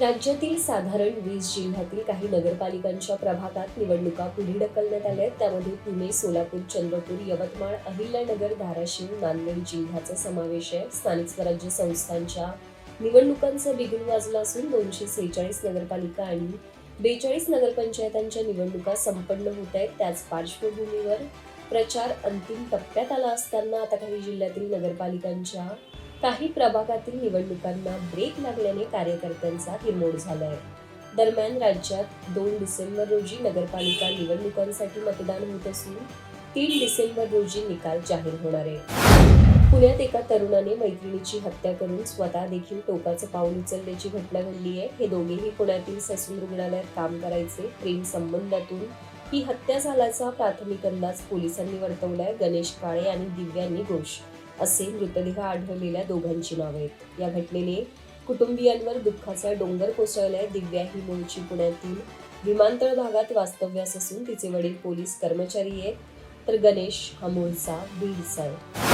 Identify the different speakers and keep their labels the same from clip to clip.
Speaker 1: राज्यातील साधारण वीस जिल्ह्यातील काही नगरपालिकांच्या प्रभागात निवडणुका पुढे ढकलण्यात आल्या आहेत. त्यामध्ये पुणे सोलापूर चंद्रपूर यवतमाळ अहिल्यानगर धाराशिव नांदेड जिल्ह्याचा समावेश आहे. स्थानिक स्वराज्य संस्थांच्या निवडणुकांचं बिगुल वाजलं असून दोनशे सेहेचाळीस नगरपालिका आणि बेचाळीस नगरपंचायतांच्या निवडणुका संपन्न होत आहेत. त्याच पार्श्वभूमीवर प्रचार अंतिम टप्प्यात आला असताना आता काही जिल्ह्यातील नगरपालिकांच्या काही प्रभागातील निवडणुकांना ब्रेक लागल्याने कार्यकर्त्यांचा हिरमोड आहे दरम्यान राज्यात दोन डिसेंबर रोजी नगरपालिका निवडणुकांसाठी मतदान होत असून तीन डिसेंबर रोजी निकाल जाहीर होणार आहे. पुण्यात एका तरुणाने मैत्रिणीची हत्या करून स्वतः देखील टोकाचं पाऊल उचलल्याची घटना घडली आहे. हे दोघेही पुण्यातील ससून रुग्णालयात काम करायचे. प्रेम संबंधातून ही हत्या झाल्याचा प्राथमिक अंदाज पोलिसांनी वर्तवलाय. गणेश काळे आणि दिव्यांनी घोष असे मृतदेह आढळलेल्या दोघांची नावे आहेत. या घटनेने कुटुंबियांवर दुःखाचा डोंगर कोसळलाय. दिव्या ही मूळची पुण्यातील विमानतळ भागात वास्तव्यास असून तिचे वडील पोलीस कर्मचारी आहेत. तर गणेश हा मूळचा बीडचा आहे.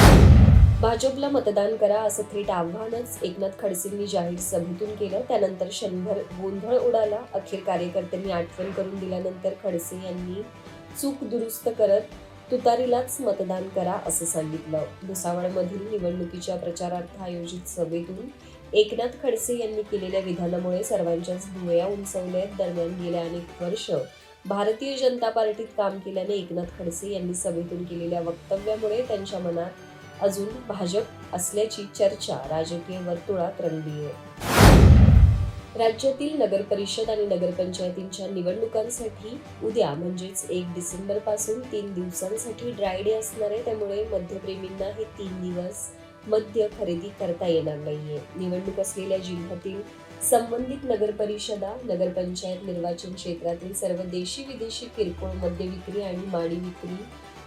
Speaker 1: भाजपला मतदान करा असं थेट आव्हानच एकनाथ खडसेंनी जाहीर सभेतून केलं. त्यानंतर क्षणभर गोंधळ उडाला. अखेर कार्यकर्त्यांनी आठवण करून दिल्यानंतर खडसे यांनी चूक दुरुस्त करत तुतारीलाच मतदान करा असं सांगितलं. भुसावळमधील निवडणुकीच्या प्रचारार्थ आयोजित सभेतून एकनाथ खडसे यांनी केलेल्या विधानामुळे सर्वांच्याच भुवया उंचवल्या दरम्यान गेल्या अनेक वर्ष भारतीय जनता पार्टीत काम केल्याने एकनाथ खडसे यांनी सभेतून केलेल्या वक्तव्यामुळे त्यांच्या मनात अजून भाजप असल्याची चर्चा राजकीय वर्तुळात रंगली आहे. राज्यातील नगर परिषद आणि नगरपंचायतींच्या निवडणुकांसाठी उद्या म्हणजेच एक डिसेंबरपासून तीन दिवसांसाठी ड्राय डे असणार आहे. त्यामुळे मध्यप्रेमींना हे तीन दिवस मद्य खरेदी करता येणार नाहीये. निवडणूक असलेल्या जिल्ह्यातील संबंधित नगरपरिषदा नगरपंचायत निर्वाचन क्षेत्रातील सर्व देशी विदेशी किरकोळ मद्य विक्री आणि माडी विक्री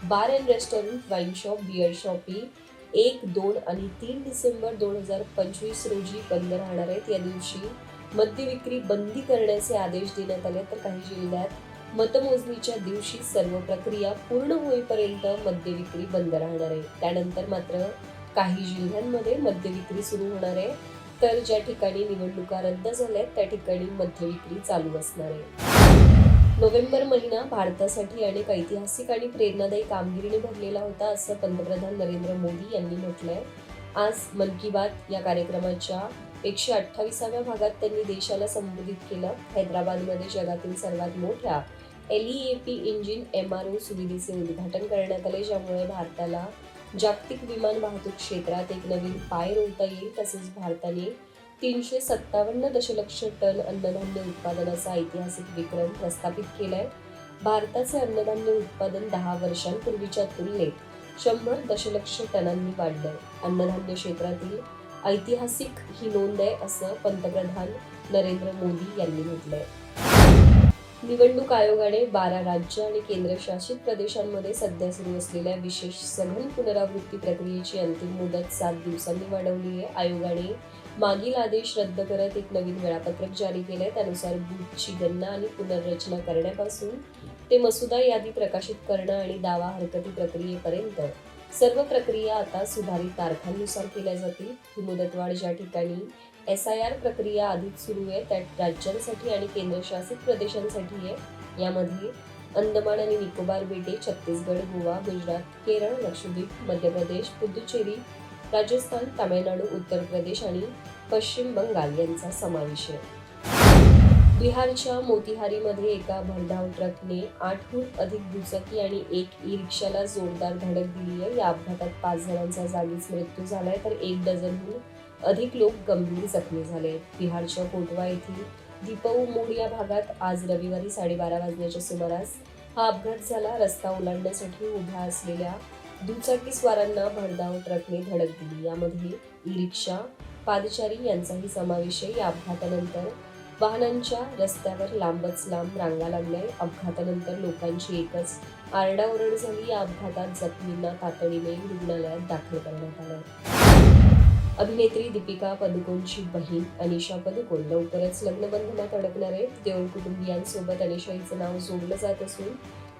Speaker 1: bar and restaurant wine shop beer shoppe एक दोन आणि तीन डिसेंबर दोन हजार पंचवीस रोजी बंद राहणार आहेत. या दिवशी मद्य विक्री बंदी करण्याचे आदेश देण्यात आले तर काही जिल्ह्यात मतमोजणीच्या दिवशी सर्व प्रक्रिया पूर्ण होईपर्यंत मद्य विक्री बंद राहणार आहे. त्यानंतर मात्र काही जिल्ह्यांमध्ये मद्य विक्री सुरू होणार आहे. तर ज्या ठिकाणी निवडणुका रद्द झाल्यात त्या ठिकाणी मद्य विक्री चालू असणार आहे. नोव्हेंबर महिना भारतासाठी अनेक ऐतिहासिक आणि प्रेरणादायी कामगिरीने भरलेला होता असं पंतप्रधान नरेंद्र मोदी यांनी म्हटलंय. आज मन की बात या कार्यक्रमाच्या एकशे अठ्ठावीसाव्या भागात त्यांनी देशाला संबोधित केलं. हैदराबादमध्ये जगातील सर्वात मोठ्या L E A P engine M R O सुविधेचे उद्घाटन करण्यात आले ज्यामुळे भारताला जागतिक विमान वाहतूक क्षेत्रात एक नवीन पाय रोवता येईल तसेच भारताने तीनशे सत्तावन्न दशलक्ष टन अन्नधान्य उत्पादनाचा ऐतिहासिक विक्रम प्रस्थापित केलाय. भारताचे अन्नधान्य उत्पादन दहा वर्षांपूर्वीच्या तुलनेत शंभर दशलक्ष टनांनी वाढलंय. अन्नधान्य क्षेत्रातील ऐतिहासिक ही नोंद आहे असं पंतप्रधान नरेंद्र मोदी यांनी म्हटलंय. निवडणूक आयोगाने बारा राज्य आणि केंद्रशासित प्रदेशांमध्ये सध्या सुरू असलेल्या विशेष सघन पुनरावृत्ती प्रक्रियेची अंतिम मुदत सात दिवसांनी वाढवली आहे. आयोगाने मागील आदेश रद्द करत एक नवीन वेळापत्रक जारी केलंय. त्यानुसार बूथची गणना आणि पुनर्रचना करण्यापासून ते मसुदा यादी प्रकाशित करणं आणि दावा हरकती प्रक्रियेपर्यंत सर्व प्रक्रिया आता सुधारित तारखांनुसार केल्या जातील. ही मुदतवाढ ज्या ठिकाणी एस आय आर प्रक्रिया आधीच सुरू आहे त्या राज्यांसाठी आणि केंद्रशासित प्रदेशांसाठी आहे. यामध्ये अंदमान आणि निकोबार बेटे छत्तीसगड गोवा गुजरात केरळ लक्षद्वीप मध्य प्रदेश पुदुचेरी राजस्थान तामिळनाडू उत्तर प्रदेश आणि पश्चिम बंगाल यांचा समावेश आहे. बिहारच्या मोतिहारीमध्ये एका भरधाव ट्रकने आठहून अधिक दुचाकी आणि एक ई रिक्षाला जोरदार धडक दिली आहे. या अपघातात पाच जणांचा जागीच मृत्यू झालाय तर एक डझनहून अधिक लोक गंभीर जखमी झाले आहेत. बिहारच्या कोटवा येथील दीपऊ मोड या भागात आज रविवारी साडेबारा वाजण्याच्या सुमारास हा अपघात झाला. रस्ता ओलांडण्यासाठी उभ्या असलेल्या दुचाकी स्वारांना भरधाव ट्रकने धडक दिली. यामध्ये ई रिक्षा पादचारी यांचाही समावेश आहे. या अपघातानंतर वाहनांच्या रस्त्यावर लांबच लांब रांगा लागल्या अपघातानंतर लोकांची एकच आरडाओरड झाली. या अपघातात जखमींना तातडीने रुग्णालयात दाखल करण्यात आलं. अभिनेत्री दीपिका पदुकोणची बहीण अनिशा पदुकोण लवकरच लग्नबंधनात अडकणार आहे देऊळ कुटुंबियांसोबत अनिशा हिचं नाव जोडलं जात असून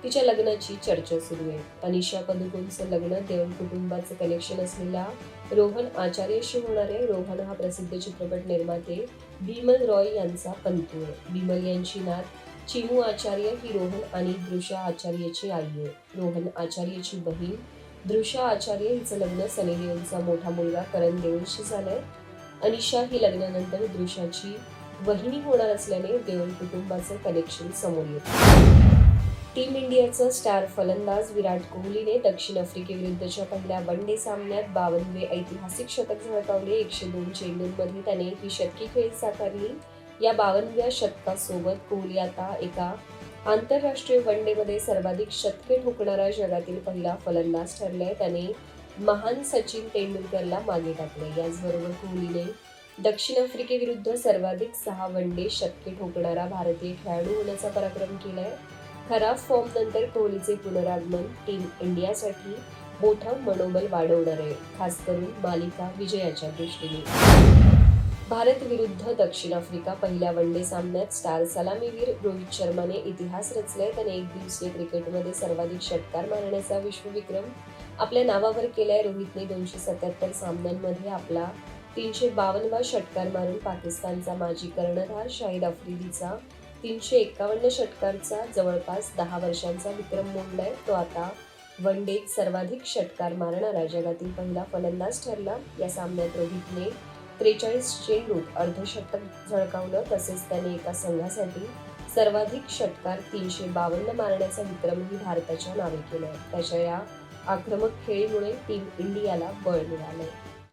Speaker 1: तिच्या लग्नाची चर्चा सुरू आहे. अनिशा पदुकोणचं लग्न देऊळ कुटुंबाचं कनेक्शन असलेला रोहन आचार्यशी होणार आहे. रोहन हा प्रसिद्ध चित्रपट निर्माते बिमल रॉय यांचा पंतू आहे. बिमल यांची नात चिमू आचार्य ही रोहन आणि दृशा आचार्यची आई आहे. रोहन आचार्यची बहीण दृशा आचार्य हिचं लग्न सनी देओलचा मोठा मुलगा करण देओलशी झालंय. अनिशा ही लग्नानंतर दृशाची वहिनी होणार असल्याने देओल कुटुंबाचं कनेक्शन समोर येतं. टीम इंडियाचा स्टार फलंदाज विराट कोहलीने दक्षिण आफ्रिकेविरुद्धच्या पहिल्या वन डे सामन्यात बावनवे ऐतिहासिक शतक झळकावले. एकशे दोन चेंडूंमध्ये त्याने ही शतकी खेळी साकारली. या बावनव्या शतकासोबत कोहली आता एका आंतरराष्ट्रीय वन डेमध्ये सर्वाधिक शतके ठोकणारा जगातील पहिला फलंदाज ठरलाय. त्याने महान सचिन तेंडुलकरला मागे टाकले याचबरोबर कोहलीने दक्षिण आफ्रिकेविरुद्ध सर्वाधिक सहा वन डे शतके ठोकणारा भारतीय खेळाडू होण्याचा पराक्रम केलाय. खराब फॉर्म नंतर कोहलीचे पुनरागमन टीम इंडियासाठी मोठं मनोबल वाढवणार आहे खास करून मालिका विजयाच्या दृष्टीने. भारत विरुद्ध दक्षिण आफ्रिका पहिल्या वन डे सामन्यात स्टार सलामीवीर रोहित शर्माने इतिहास रचलाय. त्याने एक दिवसीय क्रिकेटमध्ये सर्वाधिक षटकार मारण्याचा विश्वविक्रम आपल्या नावावर केलाय. रोहितने दोनशे सत्याहत्तर सामन्यांमध्ये आपला तीनशे बावन्नवा षटकार मारून पाकिस्तानचा माजी कर्णधार शाहिद आफ्रिदीचा तीनशे एकावन्न षटकारचा जवळपास दहा वर्षांचा विक्रम मोडलाय. तो आता वन डेत सर्वाधिक षटकार मारणारा जगातील पहिला फलंदाज ठरला. या सामन्यात रोहितने त्रेचाळीस चेंडूत अर्धशतक झळकावलं तसेच त्याने एका संघासाठी सर्वाधिक षटकार तीनशे बावन्न मारण्याचा विक्रमही भारताच्या नावे केला. त्याच्या या आक्रमक खेळीमुळे टीम इंडियाला बळ मिळालंय.